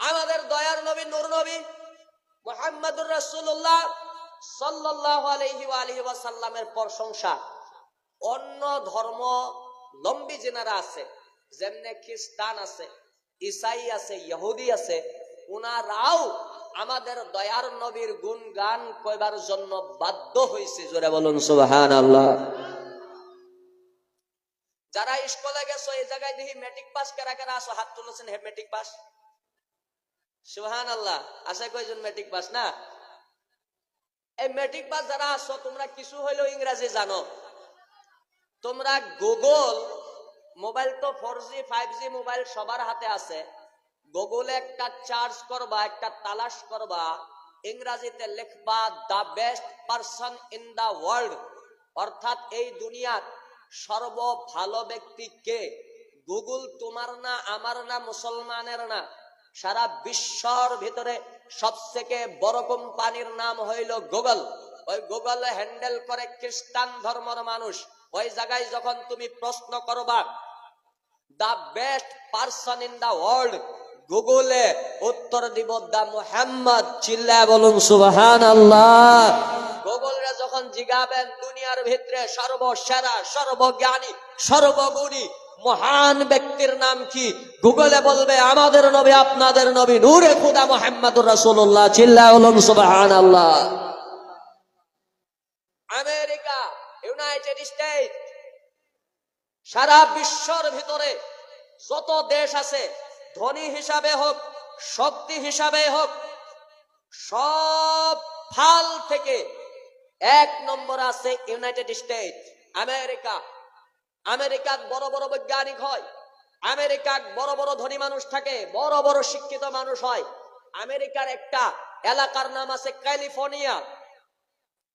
আমাদের দয়ার নবী, নূর নবী মোহাম্মদুর আলিহি ওয়াসাল্লামের প্রশংসা। অন্য ধর্ম লম্বি জেনারা আছে, যেমনে খ্রিস্টান আছে, ইসাই আছে, ইহুদি আছে, উনারাও আমাদের দয়ার নবীর গুণ গান কইবার জন্য বাধ্য হয়েছে জোরে বলুন সুবহানাল্লাহ। যারা স্কুলে গেছো, এই জায়গায় দেখি মেট্রিক পাস কারা কারা আসো হাত তুলেছেন হে মেট্রিক পাস সুহান আল্লাহ আছে কয়জন মেট্রিক পাস না? এই মেট্রিক পাস যারা আসো তোমরা কিছু হইলেও ইংরাজি জানো। তোমরা গুগল মোবাইল তো four G five G mobile সবার হাতে আছে। গুগলে একটা চার্জ করবা, একটা তালাশ করবা, ইংরাজিতে লিখবা the best person in the world অর্থাৎ এই দুনিয়ার সর্ব ভালো ব্যক্তি কে? গুগল তোমার না, আমার না, মুসলমানের না। সারা বিশ্বর ভিতরে সবথেকে বড় কোম্পানির নাম হইল গুগল। ওই গুগল হ্যান্ডেল করে খ্রিস্টান ধর্মর মানুষ। ওই জায়গায় যখন তুমি প্রশ্ন করবা the best person in the world গুগলে উত্তর দিব দা মোহাম্মদ চিল্লা বলুন সুবহান আল্লাহ গুগলরে যখন জিগাবেন, দুনিয়ার ভিতরে সর্বসেরা, সর্বজ্ঞানী, সর্বগুণী মহান ব্যক্তির নাম কি? গুগলে বলবে, আমাদের নবী, আপনাদের নবী, নূরে খুদা মোহাম্মদুর রাসূলুল্লাহ চিল্লা বলুন আল্লাহ আমেরিকা, ইউনাইটেড স্টেট, সারা বিশ্বর ভিতরে যত দেশ আছে, ধনী হিসাবে হোক, শক্তি হিসাবে হোক, সব ফাল থেকে এক নম্বর আছে ইউনাইটেড স্টেট, আমেরিকা। আমেরিকাত বড় বড় বৈজ্ঞানিক হয়। আমেরিকাত বড় বড় ধনী মানুষ থাকে, বড় বড় শিক্ষিত মানুষ হয়। আমেরিকার একটা এলাকার নাম আছে ক্যালিফোর্নিয়া।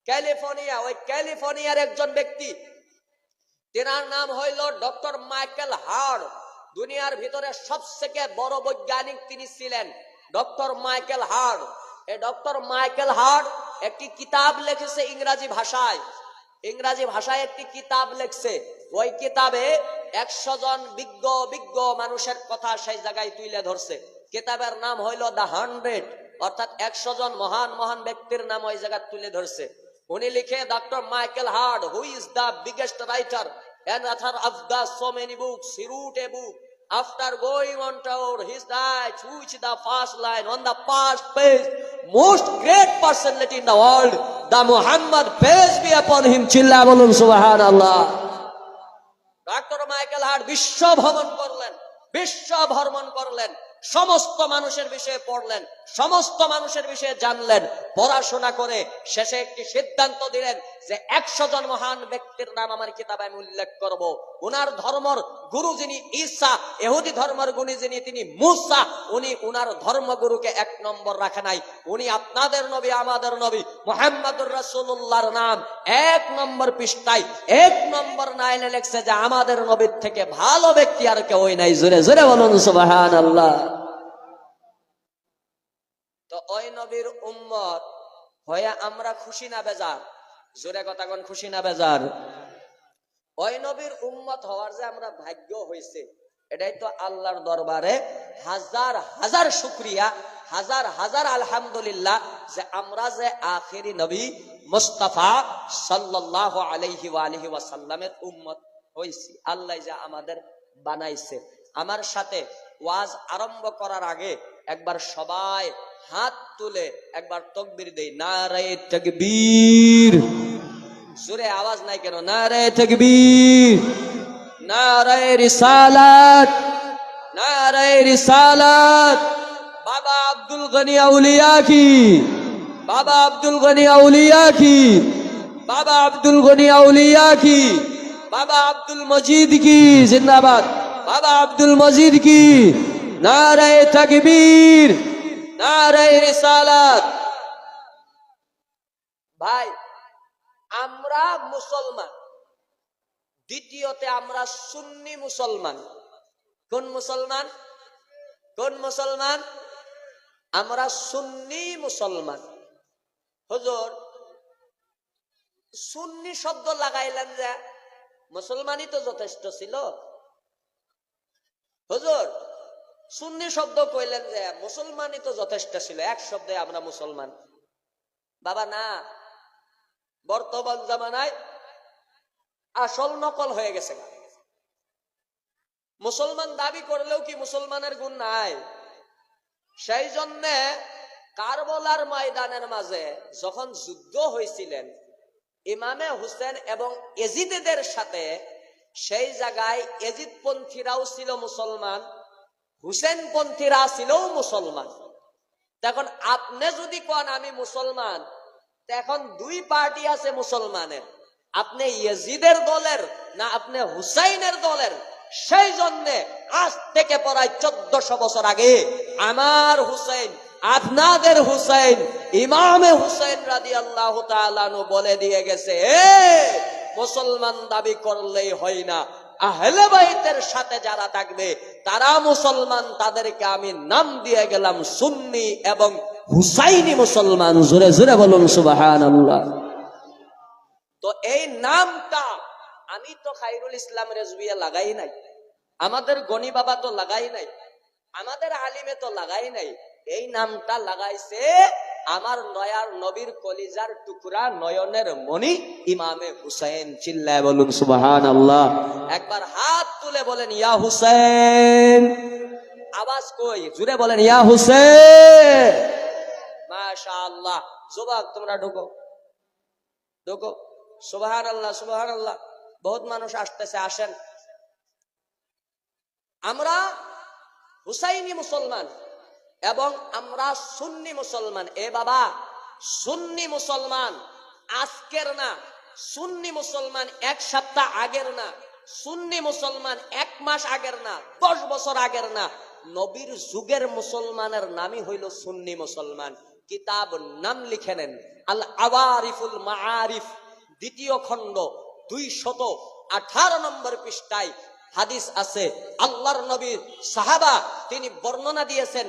ক্যালিফোর্নিয়া, ওই ক্যালিফোর্নিয়ার একজন ব্যক্তি, তেনার নাম হইল ডক্টর মাইকেল হার্ড। দুনিয়ার ভিতরে সবথেকে বড় বৈজ্ঞানিক তিনি ছিলেন, ডক্টর মাইকেল হার্ড। এই ডক্টর মাইকেল হার্ড একটি কিতাব লিখেছে ইংরাজি ভাষায়। ইংরাজি ভাষায় একটি কিতাব লিখছে। ওই কিতাবে একশো জন বিজ্ঞ বিজ্ঞ মানুষের কথা সেই জায়গায় তুলে ধরছে। কিতাবের নাম হইল দ্য হান্ড্রেড, অর্থাৎ একশো জন মহান মহান ব্যক্তির নাম ওই জায়গায় তুলে ধরছে। উনি লিখে doctor Michael Hart who is the biggest writer and author of the so many book সিরুট a book after going on tour his the which the first line on the first page most great personality in the world the Muhammad peace be upon him চিল্লা বলুন সুবাহান doctor বিশ্ব ভ্রমণ করলেন, বিশ্ব ভ্রমণ করলেন, সমস্ত মানুষের বিষয়ে পড়লেন, সমস্ত মানুষের বিষয়ে জানলেন, পড়াশোনা করে শেষে একটি সিদ্ধান্ত দিলেন যে একশো জন মহান ব্যক্তির নাম আমার কিতাবে আমি উল্লেখ করব। উনার ধর্মর গুরু যিনি ঈসা, এহুদি ধর্মের গুণী যিনি তিনি মুসা, উনি উনার ধর্মগুরুকে এক নম্বর রাখে নাই। উনি আপনাদের নবী, আমাদের নবী, মোহাম্মদুর রাসূলুল্লাহর নাম এক নম্বর পৃষ্ঠায়, এক নম্বর নাইনে লেখছে যে আমাদের নবীর থেকে ভালো ব্যক্তি আর কেউ নাই। জোরে জোরে বলুন, সুবহানাল্লাহ। তো ওই নবীর উম্মত হয়ে আমরা খুশি না বেজার? জোরে কথা কোন, খুশি না বেজার? ওই নবীর উম্মত হওয়ার যে আমরা ভাগ্য হয়েছে এটাই তো আল্লাহর দরবারে হাজার হাজার শুক্রিয়া, হাজার হাজার আলহামদুলিল্লাহ যে আমরা যে আখেরি নবী মুস্তাফা সাল্লাল্লাহু আলাইহি ওয়া আলিহি ওয়াসাল্লামের উম্মত হইছি। আল্লাহ যে আমাদের বানাইছে। আমার সাথে ওয়াজ আরম্ভ করার আগে একবার সবাই হাত তুলে একবার তকবির দেই, নারায়ে তাকবীর। জোরে আওয়াজ নাই কেন? নারায়ে তাকবীর, নারায়ে রিসালাত নারায়ে রিসালাত। বাবা আব্দুল গনি আউলিয়া কি? বাবা আব্দুল গনি আউলিয়া কি? বাবা আব্দুল গনি আউলিয়া কি? বাবা আব্দুল মজিদ কি? জিন্দাবাদ। বাবা আব্দুল মজিদ কি? না রে তাকবীর, নারায়ে রিসালাত। ভাই আমরা মুসলমান। দ্বিতীয়তে আমরা সুন্নি মুসলমান। কোন মুসলমান? কোন মুসলমান? আমরা সুন্নি মুসলমান। হুজুর, সুন্নি শব্দ লাগাইলেন যে মুসলমানই তো যথেষ্ট ছিল। হুজুর, সুন্নি শব্দ কইলেন যে মুসলমানই তো যথেষ্ট ছিল। এক শব্দে আমরা মুসলমান। বাবা, না। বর্তমান জামানায় আসল নকল হয়ে গেছে মুসলমান দাবি করলেও কি মুসলমানের গুণ নাই? সেই জন্যে কারবলার ময়দানের মাঝে যখন যুদ্ধ হয়েছিলেন, ইমামে হুসেন এবং এজিদেদের সাথে সেই জায়গায় এজিদ পন্থীরাও ছিল মুসলমান হুসেন পন্থীরা ছিল মুসলমান। তখন আপনি যদি কন আমি মুসলমান এখন দুই পার্টি আছে মুসলমানের। আপনি ইয়েজিদের দলের না আপনি হুসাইনের দলের? সেই জন্যে আজ থেকে প্রায় চোদ্দশো বছর আগে আমার হুসাইন আপনাদের হুসাইন ইমামে হুসাইন রাদি আল্লাহ বলে দিয়ে গেছে "এ, মুসলমান দাবি করলেই হয় না। আহলে বাইতের সাথে যারা থাকবে তারা মুসলমান তাদেরকে আমি নাম দিয়ে গেলাম সুন্নি এবং হুসাইনি মুসলমান, জোরে জোরে বলুন সুবাহান আল্লাহ তো এই নামটা আমি তো খাইরুল ইসলাম রেজবিয়া লাগাই নাই, আমাদের গনি বাবা তো লাগাই নাই, আমাদের আলিমে তো লাগাই নাই, এই নামটা লাগাইছে আমার নয়ার নবীর কলিজার টুকরা নয়নের মণি ইমামে হুসাইন, চিল্লায় বলুন সুবাহান আল্লাহ একবার হাত তুলে বলেন, ইয়া হুসেন আওয়াজ কই? জুড়ে বলেন, ইয়া হুসেন মাশা আল্লাহ তোমরা ঢুকো। ঢুকো। আল্লাহ আল্লাহ বহুত মানুষ আসতেছে, আসেন। আমরা হুসাইনি মুসলমান এবং আমরা সুন্নি মুসলমান। এ বাবা, সুন্নি মুসলমান আজকের না, সুন্নি মুসলমান এক সপ্তাহ আগের না, সুন্নি মুসলমান এক মাস আগের না, দশ বছর আগের না। নবীর যুগের মুসলমানের নামই হইল সুন্নি মুসলমান। কিতাব নাম লিখে নেন। আল আওয়ারিফুল মাআরিফ, দ্বিতীয় খণ্ড দুই শত আঠারো নম্বর পৃষ্ঠায় হাদিস আছে। আল্লাহর নবীর সাহাবা, তিনি বর্ণনা দিয়েছেন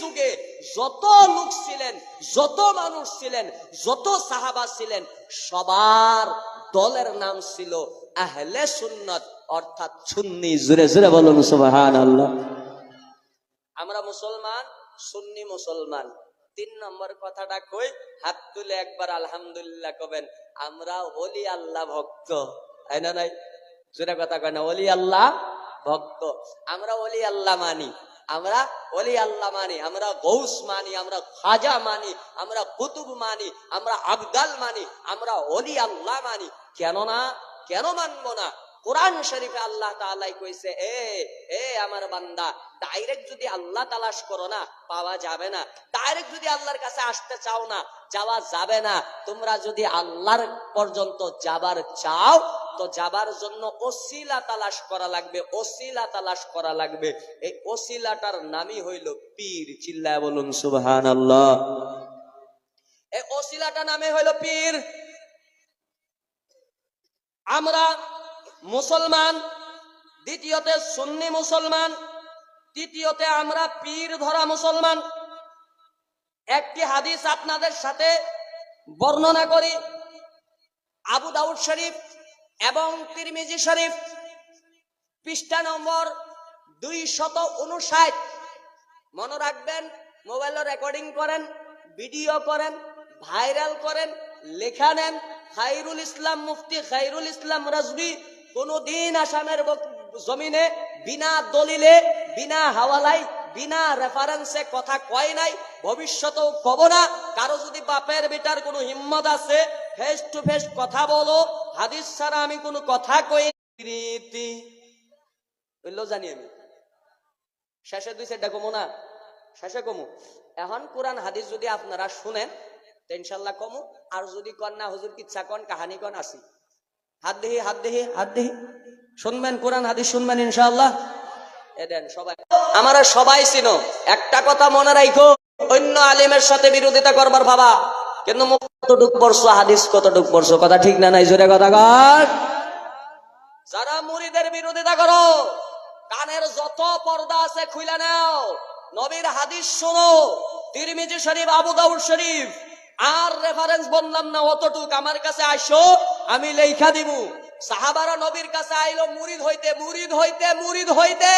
যুগে যত লোক ছিলেন, যত মানুষ ছিলেন, যত সাহাবা ছিলেন, সবার দলের নাম ছিল আহলে সুন্নাত, অর্থাৎ সুন্নি। জুরে জুরে বলুন, সুবহানাল্লাহ। আমরা মুসলমান, সুন্নি মুসলমান। তিন নম্বর কথাটা কই? হাত তুলে একবার আলহামদুলিল্লাহ কবেন, আমরা ওলি আল্লাহ ভক্ত। তাই না নাই? জোরে কথা কয় না, ওলি আল্লাহ ভক্ত। আমরা ওলি আল্লাহ মানি, আমরা ওলি আল্লাহ মানি, আমরা গৌস মানি, আমরা খাজা মানি, আমরা কুতুব মানি, আমরা আবদাল মানি, আমরা ওলি আল্লাহ মানি। কেন না কেন মানবো না? কোরআন শরীফে আল্লাহ তাআলাই কইছে, এ এ আমার বান্দা ডাইরেক্ট যদি আল্লাহ তালাশ করো না, পাওয়া যাবে না। ডাইরেক্ট যদি আল্লাহর কাছে আসতে চাও না, যাওয়া যাবে না। তোমরা যদি আল্লাহর পর্যন্ত যাবার চাও তো যাবার জন্য ওসিলা তালাশ করা লাগবে ওসিলা তালাশ করা লাগবে। এই ওসিলাটার নামই হইল পীর। চিল্লায় বলুন সুবহান আল্লাহ এই ওসিলাটা নামে হইল পীর। আমরা মুসলমান, দ্বিতীয়তে সুন্নি মুসলমান, তৃতীয়তে আমরা পীর ধরা মুসলমান। একটি হাদিস আপনাদের সাথে বর্ণনা করি। আবু দাউদ শরীফ এবং তিরমিজি শরীফ, পৃষ্ঠা নম্বর দুই শত উনষাট। মনে রাখবেন, মোবাইলে রেকর্ডিং করেন, ভিডিও করেন, ভাইরাল করেন, লেখা নেন। খাইরুল ইসলাম মুফতি খাইরুল ইসলাম রাজবি কোনদিন আসামের জমিনে বিনা দলিলে, বিনা হাওয়ালাই বিনা রেফারেন্সে কথা কয় নাই। ভবিষ্যতেও কব না। কারও যদি বাপের বেটার কোনো হিম্মত আছে ফেস টু ফেস কথা বলো। হাদিস ছাড়া আমি কোনো কথা কই রীতি বলল জানি আমি। শেষে দুই সেটা কমো না? শেষে কমু। এখন কোরআন, হাদিস যদি আপনারা শুনেন, তো ইনশাল্লাহ কমু। আর যদি কন না, হুজুর কিচ্ছা কন, কাহানি কন, আসি। হাত দেহি হাত দেহি হাত দেহি। শুনবেন, কোরআন, হাদিস শুনবেন ইনশাআল্লাহ এ দেন, সবাই। আমরা সবাই চিনো। একটা কথা মনে রাখো অন্য আলিমের সাথে বিরোধিতা করবার ভাবা। কিন্তু মুখ কতটুক পড়ছো? হাদিস কতটুক পড়ছো? কথা ঠিক না নাই? জোরে কথা কর যারা মুড়িদের বিরোধিতা করো, কানের যত পর্দা আছে খুলে নাও। নবীর হাদিস শোনো। তিরমিজি শরীফ, আবু দাউদ শরীফ। আর রেফারেন্স বললাম না, অতটুক আমার কাছে আসো আমি লেখা দিব সাহাবারা নবীর কাছে আইলো মুরিদ হইতে মুরিদ হইতে মুরিদ হইতে।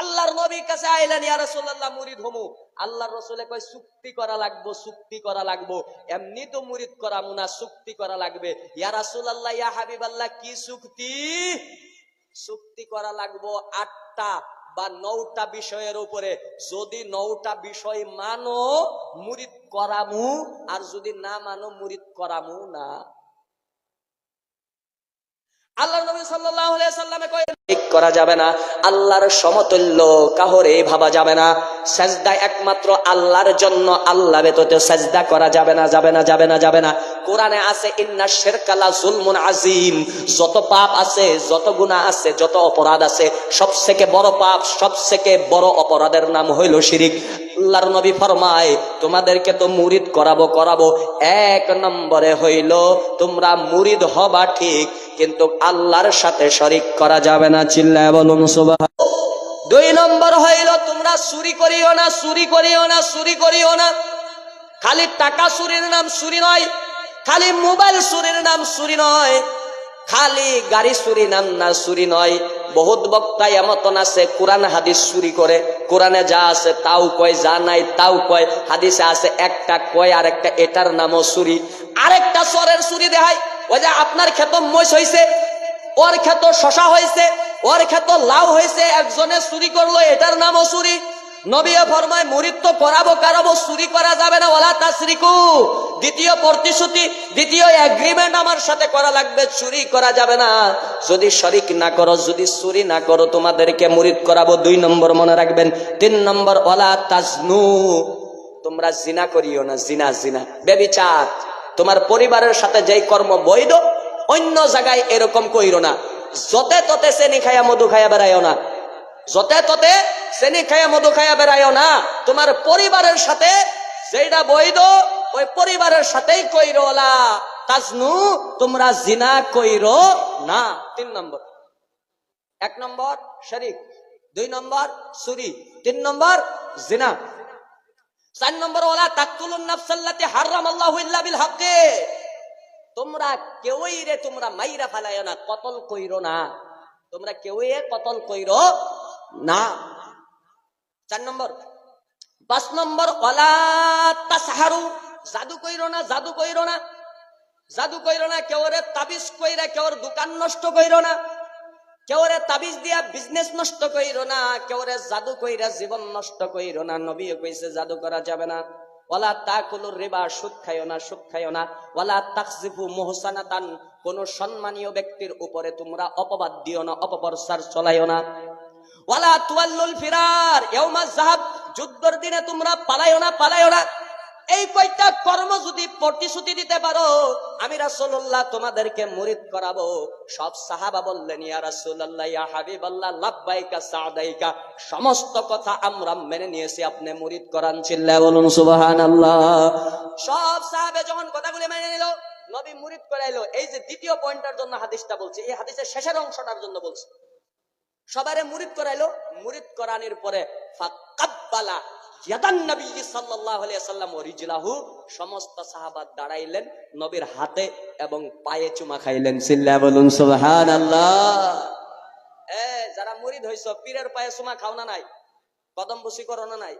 আল্লাহর নবীর কাছে আইলেন, ইয়া রাসূলুল্লাহ মুরিদ হমু। আল্লাহর রসুলে কয়, চুক্তি করা লাগবো, চুক্তি করা লাগবো। এমনি তো মুরিদ করা মুনা, চুক্তি করা লাগবে। ইয়া রাসূলুল্লাহ, ইয়া হাবিবাল্লাহ, কি চুক্তি? চুক্তি করা লাগবো আটটা বা নৌটা বিষয়ের উপরে। যদি নৌটা বিষয় মানো, মুরিদ করামু, আর যদি না মানো, মুরিদ করামু না। যত পাপ আছে, যত গুনাহ আছে, যত অপরাধ আছে, সবথেকে বড় পাপ, সবথেকে বড় অপরাধের নাম হইল শিরিক। আল্লাহর নবী ফরমায়, তোমাদেরকে তো মুরিদ করাবো করাবো। এক নম্বরে হইল, তোমরা মুরিদ হবা ঠিক কিন্তু আল্লাহর সাথে শরিক করা যাবে না, চিল্লায় বলুন সুবাহ দুই নম্বর হইল, তোমরা চুরি করিও না, চুরি করিও না, চুরি করিও না। খালি টাকা চুরির নাম চুরি নয়, খালি মোবাইল চুরির নাম চুরি নয়, খালি গাড়ি চুরি নাম না চুরি নয়। বহুত বক্তা এমতন আছে, কোরআন হাদিস চুরি করে, কোরআনে যা আছে তাও কয়, যা নাই তাও কয়, হাদিসে আছে একটা কয় আর একটা এটার নামও চুরি। আরেকটা চরের চুরি দেখায় ওই যে আপনার ক্ষেত মইস হয়েছে ওর ক্ষেত শশা হয়েছে ওর ক্ষেত লাউ হয়েছে একজনে চুরি করল, এটার নামও চুরি। করা লাগবে, চুরি করা যাবে না। যদি শরিক না করো, যদি চুরি না করো, তোমাদেরকে মুরিদ করাবো, দুই নম্বর মনে রাখবেন। তিন নম্বর ওলা তাজনু। তোমরা জিনা করিও না, জিনা জিনা। বেবিচার। তোমার পরিবারের সাথে যেই কর্ম বৈধ, অন্য জায়গায় এরকম কইরো না। যতে ততে শ্রেণি খায়া মধু খায়া বেড়াইও না। যতে ততে শ্রেণি খায়া মধু খায়া বেড়াইও না। তোমার পরিবারের সাথে যেটা বৈধ, ওই পরিবারের সাথেই কইরো ওলা। তাজনু, তোমরা জিনা কইর না। তিন নম্বর। এক নম্বর শরিক, দুই নম্বর সুরি তিন নম্বর জিনা। চার নম্বর ওলা তাকতুলুন নাফসাল্লাতি হারাম আল্লাহু ইল্লা বিল হকে তোমরা কেউই রে তোমরা মাইরা ফালাইও না, কতল কইরো না। তোমরা কেউই কতল কইরো না। চার নম্বর। পাঁচ নম্বর ওলা তাসাহারু, জাদু কইরো না, জাদু কইরো না। জাদু কইরো না, কেউ রে তাবিজ কইরা কেউ দোকান নষ্ট কইরো না। কেউ রে তাবিজ দিয়া বিজনেস নষ্ট কইরো না কেউ রে জাদু কইরা জীবন নষ্ট কইরো না। নবী কইছে, জাদু করা যাবে না। ওয়ালা তাকুলুর রিবা, সুদ না না। তাকসিফু মুহসানাতান, কোন সম্মানীয় ব্যক্তির উপরে তোমরা অপবাদ দিও না, অপপ্রচার চলাইও না। ওয়ালা তুয়াল্লুল ফিরার ইয়াউমা যুদ্ধের দিনে তোমরা পালাইও না পালাইও না। এই কয়টা কর্ম যদি প্রতিশ্রুতি দিতে পারো, আমি রাসূলুল্লাহ তোমাদেরকে মুরিদ করাবো। সব সাহাবা বললেন, ইয়া রাসূলুল্লাহ, ইয়া হাবিবাল্লাহ, লাব্বাইকা, সাদাইকা, সমস্ত কথা আমরা মেনে নিয়েছি, আপনি মুরিদ করান চিল্লা বলুন, সুবহানাল্লাহ। সব সাহাবে যখন কথাগুলি মেনে নিল, নবী মুরিদ করাইলো এই যে দ্বিতীয় পয়েন্টের জন্য হাদিসটা বলছে, এই হাদিসের শেষের অংশটার জন্য বলছে। সবারে মুরিদ করাইলো। মুরিদ করানির পরে, ফাকাব্বালা সাল্লাম সমস্ত সাহাবাদ দাঁড়াইলেন নবীর হাতে এবং পায়ে চুমা খাইলেন। সিল্লা বলুন যারা পীরের পায়ে চুমা খাও না নাই? কদম বসি করোনা নাই?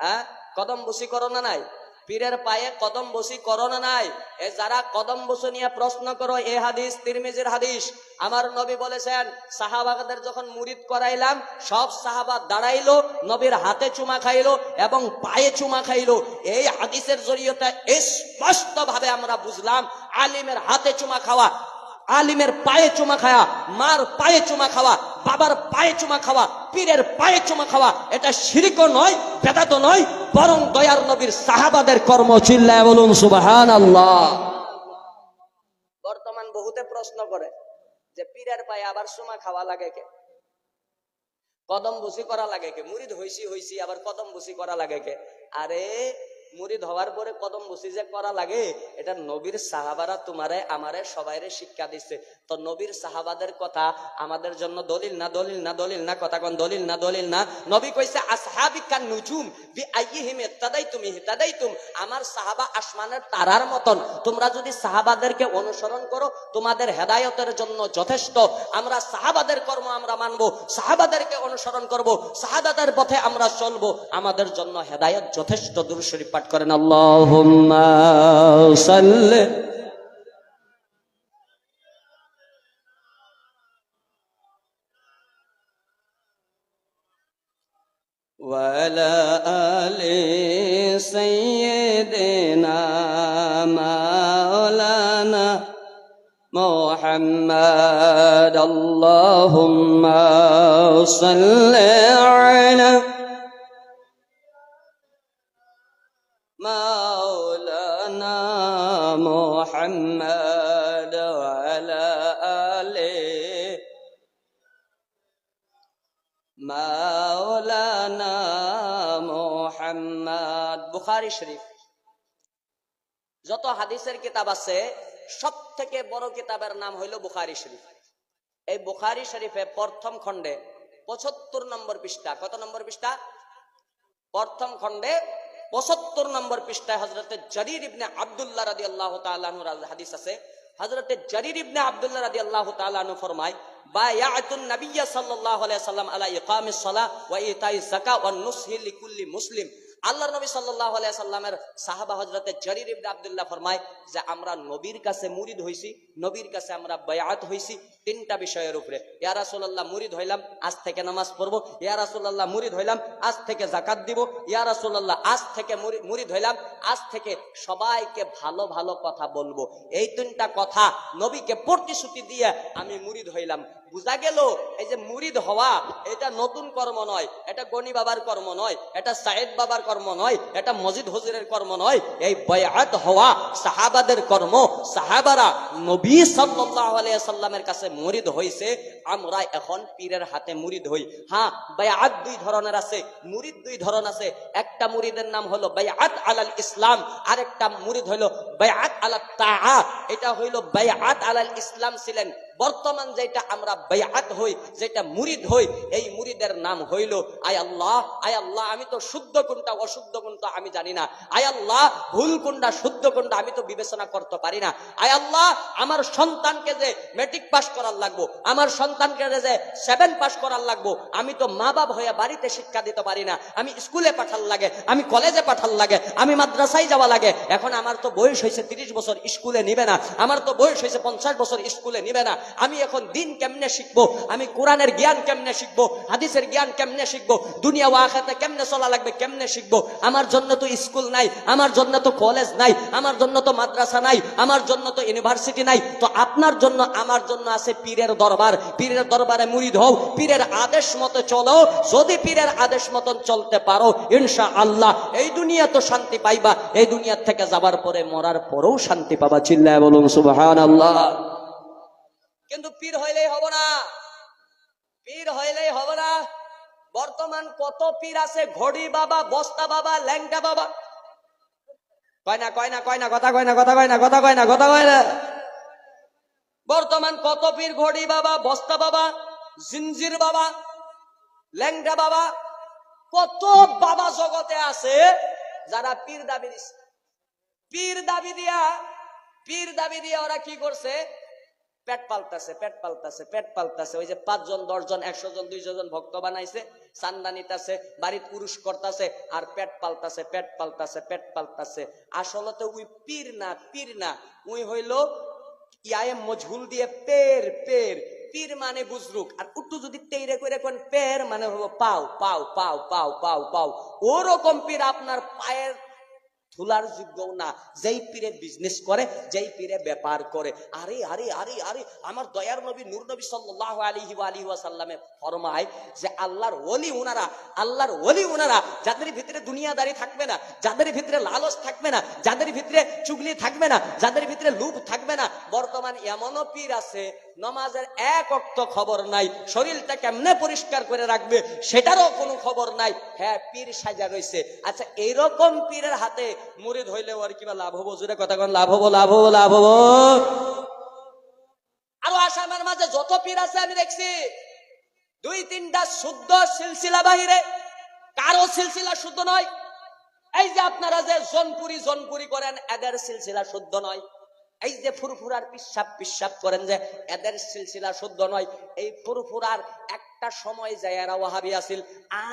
হ্যাঁ? কদম বসি নাই? পীরের পায়ে কদম বসি করো না নাই? এ যারা কদম বসে নিয়ে প্রশ্ন করো, এ হাদিস, তিরমিজির হাদিস। আমার নবী বলেছেন, সাহাবাদের যখন মুরিদ করাইলাম, সব সাহাবা দাঁড়াইলো, নবীর হাতে চুমা খাইলো এবং পায়ে চুমা খাইলো। এই হাদিসের জড়িয়তে স্পষ্ট ভাবে আমরা বুঝলাম, আলিমের হাতে চুমা খাওয়া, আলিমের পায়ে চুমা খাওয়া, মার পায়ে চুমা খাওয়া, বাবার পায়ে চুমা খাওয়া, পীরের পায়ে চুমা খাওয়া, এটা শিরিকও নয়, বেদাত নয় বরং দয়ার নবীর সাহাবাদের কর্ম চিল্লায় বলুন সুবাহান আল্লাহ বর্তমান বহুতে প্রশ্ন করে যে পীরের পায়ে আবার চুমা খাওয়া লাগে কে? কদম বসি করা লাগে কে? মুরিদ হইসি হইসি আবার কদম বসি করা লাগে কে? আরে মুরিদ হওয়ার পরে কদম বসি যে করা লাগে, এটা নবীর সাহাবারা তোমারে, আমারে সবাইরে শিক্ষা দিচ্ছে তো নবীর সাহাবাদের কথা আমাদের জন্য দলিল না দলিল না দলিল না, কথা কোন, দলিল না দলিল না। নবী কইছে, আসহাবিকা নুজুম বি আইহিম ইত্তাদাইতুম ইহতাদাইতুম। আমার সাহাবা আসমানের তারার মতন। তোমরা যদি সাহাবাদেরকে অনুসরণ করো, তোমাদের হেদায়েতের জন্য যথেষ্ট। আমরা সাহাবাদের কর্ম আমরা মানবো, সাহাবাদেরকে অনুসরণ করব সাহাদাদের পথে আমরা চলবো। আমাদের জন্য হেদায়েত যথেষ্ট। দূর শরীফ পাঠ করেন আল্লাহুম্মা সাল্লি وعلى آل سيدنا مولانا محمد اللهم صل على محمد وعلى آله মাওলানা মোহাম্মদ বুখারী শরীফ যত হাদিসের কিতাব আছে সব থেকে বড় কিতাবের নাম হইল বুখারী শরীফ এই বুখারী শরীফে প্রথম খণ্ডে পঁচাত্তর নম্বর পৃষ্ঠা কত নম্বর পৃষ্ঠা প্রথম খণ্ডে পঁচাত্তর নম্বর পৃষ্ঠায় হজরতে জারির ইবনে আবদুল্লাহ রাজি আল্লাহ হাদিস আছে। হজরতে জারির ইবনে আবদুল্লাহ রাজি আল্লাহ তালু ফরমায় আলাইহি সাল্লাম আলা ইকামিস সালাহ ওয়া ইতাই যাকাত ওয়া নুসহি লিকুল্লি মুসলিম। আল্লাহর নবী আলাইহি সাল্লামের সাহাবা হযরতে জরির আব্দুল্লাহ ফরমায় যে আমরা নবীর কাছে মুরিদ হইছি, নবীর কাছে আমরা বায়াত হইছি তিনটা বিষয়ের উপরে। ইয়া রাসূলুল্লাহ, মুরিদ হইলাম, আজ থেকে নামাজ পড়ব। ইয়া রাসূলুল্লাহ, মুরিদ হইলাম, আজ থেকে জাকাত দিব। ইয়া রাসূলুল্লাহ, আজ থেকে মুরি- মুরিদ হইলাম, আজ থেকে সবাইকে ভালো ভালো কথা বলব। এই তিনটা কথা নবীকে প্রতিশ্রুতি দিয়ে আমি মুরিদ হইলাম। বুঝা গেল? এই যে মুরিদ হওয়া, এটা নতুন কর্ম নয়, এটা গনি বাবার কর্ম নয়, এটা সাইদ বাবার কর্ম নয়, এটা মজিদ হুজুরের কর্ম নয়, এই বয়াত হওয়া সাহাবাদের কর্ম, সাহাবারা নবী সাল্লামের কাছে মুরিদ হইছে, আমরা এখন পীরের হাতে মুরিদ হই। হ্যাঁ বায়াত দুই ধরনের আছে, মুরিদ দুই ধরন আছে, একটা মুরিদের নাম হলো বায়াত আলাল ইসলাম, আরেকটা মুরিদ হলো বায়াত আলাল তাআ এটা হইল বায়াত আলাল ইসলাম ছিলেন। বর্তমান যেটা আমরা বায়াত হই, যেটা মুরিদ হই, এই মুরিদের নাম হইল, আয় আল্লাহ আয় আল্লাহ, আমি তো শুদ্ধ কোনটা, অশুদ্ধ কোনটা আমি জানি না। আয় আল্লাহ, ভুল কোনটা, শুদ্ধ কোনটা, আমি তো বিবেচনা করতে পারি না। আয় আল্লাহ, আমার সন্তানকে যে মেট্রিক পাস করার লাগবো, আমার সন্তানকে যে সেভেন পাস করার লাগবো, আমি তো মা বাপ হয়ে বাড়িতে শিক্ষা দিতে পারি না। আমি স্কুলে পাঠাল লাগে, আমি কলেজে পাঠাল লাগে, আমি মাদ্রাসায় যাওয়া লাগে। এখন আমার তো বয়স হয়েছে তিরিশ বছর, স্কুলে নিবে না। আমার তো বয়স হয়েছে পঞ্চাশ বছর, স্কুলে নিবে না। আমি এখন দিন কেমনে শিখব? আমি কোরআনের জ্ঞান কেমনে শিখব? হাদিসের জ্ঞান কেমনে শিখব? দুনিয়া ওয়াখাতে কেমনে চলা লাগবে, কেমনে শিখব? আমার জন্য তো স্কুল নাই, আমার জন্য তো কলেজ নাই, আমার জন্য তো মাদ্রাসা নাই, আমার জন্য তো ইউনিভার্সিটি নাই। তো আপনার জন্য, আমার জন্য আছে পীরের দরবার। পীরের দরবারে মুরিদ হও, পীরের আদেশ মতো চলো। যদি পীরের আদেশ মতন চলতে পারো ইনশা আল্লাহ এই দুনিয়া তো শান্তি পাইবা, এই দুনিয়ার থেকে যাবার পরে মরার পরেও শান্তি পাবা, চিল্লায় বলুন সুবহান আল্লাহ কিন্তু পীর হইলেই হব না। পীর হইলেই হব না। বর্তমান কত পীর আছে? ঘড়ি বাবা, বস্তা বাবা, ল্যাংটা বাবা। কয় না কয় না কয় না, কথা কয় না, কথা কয় না, কথা কয় না, কথা কয় না। বর্তমান কত পীর? ঘড়ি বাবা, বস্তা বাবা, জিনজির বাবা, ল্যাংটা বাবা। কত বাবা জগতে আছে যারা পীর দাবি দিচ্ছে পীর দাবি দিয়া, পীর দাবি দিয়া ওরা কি করছে? পেট পাল্টাছে পেট পাল্টাছে পেট পাল্টাছে ওই যে পাঁচজন, দশজন একশো জন দুইশো জন ভক্ত বানাইছে, চান্দা নিতাছে, বাড়ির পুরুষ করতাছে, আর পেট পাল্টাছে পেট পাল্টাছে পেট পাল্টাছে আসলে তো ওই পীর না পীর না, ওই হইল ইয়ায়ে মজহুল দিয়ে পের পের। পীর মানে বুজরুক, আর উট্টু যদি তেইরে করে কোন পের মানে হব পাও পাও পাও পাও পাও পাও। ওরকম পীর আপনার পায়ের ধুলার যোগ্য না। যেই পীরে বিজনেস করে, যেই পীরে ব্যাপার করে। আরে আরে আরে আরে, আমার দয়ার নবী, নূর নবী ওয়া আলিহি ওয়াসাল্লামে ফরমায় যে আল্লাহর ওলি উনারা, আল্লাহর ওলি উনারা যাদের ভিতরে দুনিয়াদারি থাকবে না, যাদের ভিতরে লালচ থাকবে না, যাদের ভিতরে চুগলি থাকবে না, যাদের ভিতরে লুপ থাকবে না, বর্তমান এমনও পীর আছে নমাজের এক অক্ত খবর নাই, শরীরটা কেমনে পরিষ্কার করে রাখবে সেটারও কোনো খবর নাই। হ্যাঁ পীর সাজা রয়েছে আচ্ছা এইরকম পীরের হাতে মুড়ি ধইলে ওর কিবা লাভ হব? জুড়ে কথা কোন, লাভ হব লাভ হব লাভ হব। আরও আসামের মাঝে যত পীর আছে আমি দেখছি, দুই তিনটা শুদ্ধ সিলসিলা বাহিরে, কারও সিলসিলা শুদ্ধ নয়। এই যে আপনারা যে জনপুরি জনপুরি করেন, এদের সিলসিলা শুদ্ধ নয়। এই যে ফুরফুরার পিসাব পিসাব করেন যে এদের সিলসিলা শুদ্ধ নয় এই ফুরফুরার একটা সময় যায় এরা ওহাবি আসিল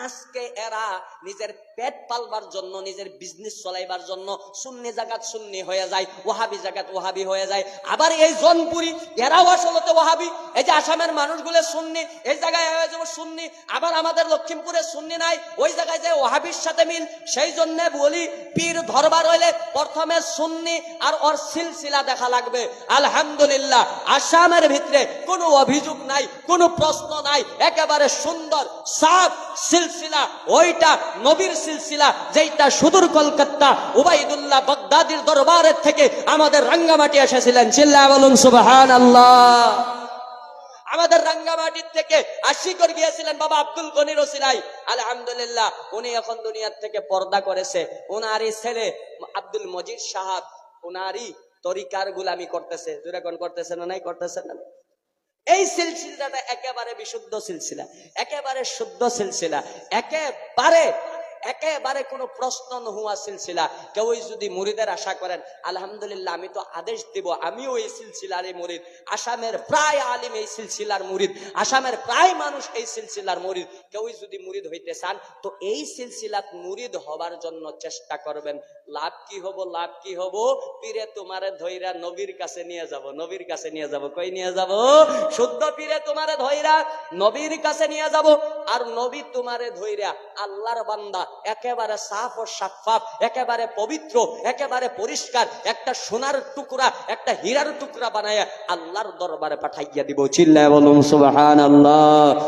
আজকে এরা নিজের পেট পালবার জন্য, নিজের বিজনেস চলাইবার জন্য সুন্নি জাগাত সুন্নি হয়ে যায় ওহাবি জাগাত ওহাবি হয়ে যায়। আবার এই জনপুরি, এরাও আসলে ওহাবি এই যে আসামের মানুষগুলো সুন্নি, এই জায়গায় হয়ে যাব সুন্নি। আবার আমাদের লক্ষ্মীমপুরে সুন্নি নাই, ওই জায়গায় যে ওহাবির সাথে মিল, সেই জন্য বলি, পীর ধরবার হইলে প্রথমে সুন্নি আর ওর সিলসিলা দেখা লাগবে। আলহামদুলিল্লাহ, আসামের ভিতরে কোনো অভিযোগ নাই, কোনো প্রশ্ন নাই একেবারে সুন্দর, সাফ সিলসিলা। ওইটা নবীর সিলসিলা যেটা সুদূর কলকাতা, উবাইদুল্লাহ বগদাদির দরবারের থেকে আমাদের রাঙ্গামাটি এসেছিলেন। চিল্লা বলুন সুবহান আল্লাহ আমাদের রাঙ্গামাটির থেকে আশি করে গিয়েছিলেন বাবা আব্দুল গনির ওসিলাই। আলহামদুলিল্লাহ, উনি এখন দুনিয়ার থেকে পর্দা করেছে। ওনারই ছেলে আব্দুল মজিদ সাহাব ওনারই তরিকার গুলামি করতেছে। দুরাগন করতেছে না নাই, করতেছে না? এই সিলসিলাটা একেবারে বিশুদ্ধ সিলসিলা একেবারে শুদ্ধ সিলসিলা একেবারে একেবারে কোনো প্রশ্ন নহুয়া সিলসিলা। কেউই যদি মুরিদের আশা করেন, আলহামদুলিল্লাহ, আমি তো আদেশ দিব, আমিও এই সিলসিলার এই মুরিদ। আসামের প্রায় আলিম এই সিলসিলার মুরিদ, আসামের প্রায় মানুষ এই সিলসিলার মুরিদ। কেউই যদি মুরিদ হইতে চান, তো এই সিলসিলাত মুরিদ হবার জন্য চেষ্টা করবেন। লাভ কি হব, লাভ কি হব? পীরে তোমারে ধৈরা নবীর কাছে নিয়ে যাব, নবীর কাছে নিয়ে যাব। কই নিয়ে যাব? শুদ্ধ পীরে তোমারে ধৈরা নবীর কাছে নিয়ে যাব। আর নবী তোমারে ধৈরা আল্লাহর বান্দা একেবারে সাফ ও সাফাফ একেবারে পবিত্র, একেবারে পরিষ্কার, একটা সোনার টুকরা, একটা হীরার টুকরা বানায় আল্লাহর দরবারে পাঠাইয়া দিব। চিল্লায় বলুন, সুবহানাল্লাহ।